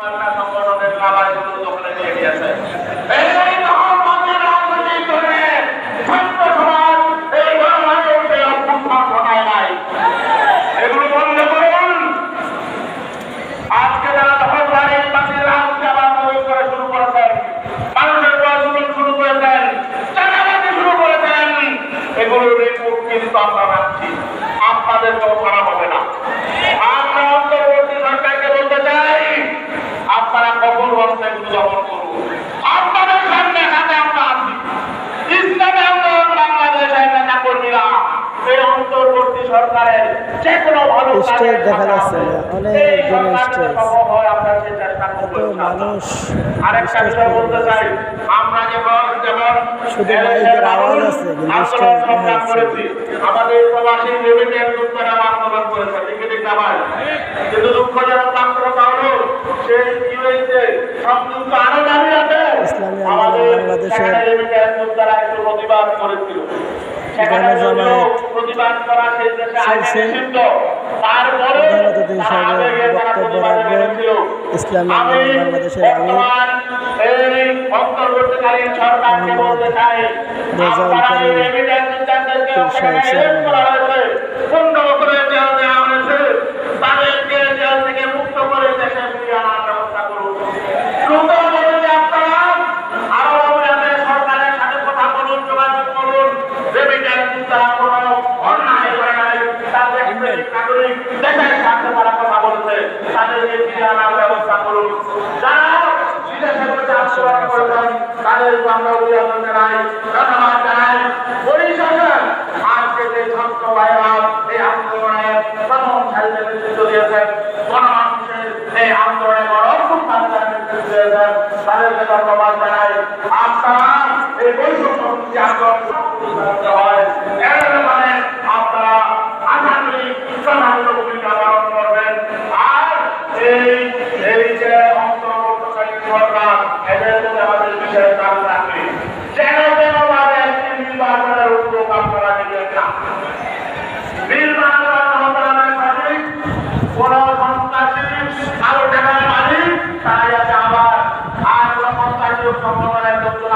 সংগঠনের খাবারগুলো দোকানে নিয়ে গিয়েছে। এই ধর্মের রাজনীতি করে ছাত্র সমাজ এই গণমানুষের অভ্যুত্থান ঘটায় নাই এগুলো বন্ধ করুন আজকে যারা দখলদারি বাতিল রাজনীতি আবার নতুন করে শুরু করেছেন মানুষের আন্দোলন শুরু করেছেন চাঁদাবাজি শুরু করেছেন এগুলোর রিপোর্ট কিন্তু আমরা রাখছি আপনাদের কোনো খারাপ হবে না আমরা অন্তর্বর্তী সরকারকে বলতে চাই আপনারা কখন বলতে এগুলো দমন করুন আপনাদের সামনে হাতে আমরা আছি ইসলামী আন্দোলন বাংলাদেশের নেতা কর্মীরা এই অন্তর্বর্তী সরকারের যে কোনো ভালো স্টেজ দেখা যাচ্ছে অনেক স্টেজ। মানুষ আরেকটা বিষয় বলতে চাই আমরা যেমন যেমন শুধু মাইকের আওয়াজ আছে, স্টেজ দেখা যাচ্ছে। করেছি। আমাদের প্রবাসী লিমিটেড উত্তরা আন্দোলন করেছে না ভাই? কিন্তু দুঃখজনক বাস্তবতা হলো সেই ইউএসএ সংযুক্ত আরব আমিরাতে আমাদের বাংলাদেশের লিমিটেড উত্তরা একটু প্রতিবাদ করেছিল। সেখানে প্রতিবাদ করা সেই দেশে আইনে। নিষিদ্ধ তারপরে বক্তব্য রাখবেন। ইসলামী আন্দোলন বাংলাদেশের আমির অন্তর্বর্তীকালীন সরকারকে বলতে চাই রেজাউল করিম সাহেব চেয়ারম্যান। করা হয়েছে, পনেরো বছরে জেল দেওয়া হয়েছে, তাদেরকে জেল থেকে মুক্ত করে দেশে ফিরিয়ে আনার ব্যবস্থা করুন। দ্রুত বলুন যে আপনারা আরও অবিলম্বে সরকারের সাথে কথা বলুন, যোগাযোগ করুন। Remittance তারা কোনো অন্যায় করে নাই। তাদের নাগরিক দেশের স্বার্থে তারা কথা বলেছে। তাদেরকে ফিরিয়ে আনার ব্যবস্থা করুন। যারা বিদেশে বসে আন্দোলন করেছেন, তাদেরকে আমরা অভিনন্দন জানাই, ধন্যবাদ জানাই। পরিশেষে আজকে যে ছাত্র ভাইরা এই করতে হয়। এর মানে আপনারা আগামী প্রধান ভূমিকা পালন করবেন আর এই এই যে অন্তর্বর্তীকালীন সরকার এদের প্রতি আমাদের বিশেষ দাম রাখবে যেন যেন ভাবে একটি নির্বাচনের উদ্যোগ আপনারা নেবেন না নির্বাচন হবে না সঠিক কোন সন্ত্রাসী কারও টাকার মালিক তারাই আছে আবার আর কোন সন্ত্রাসী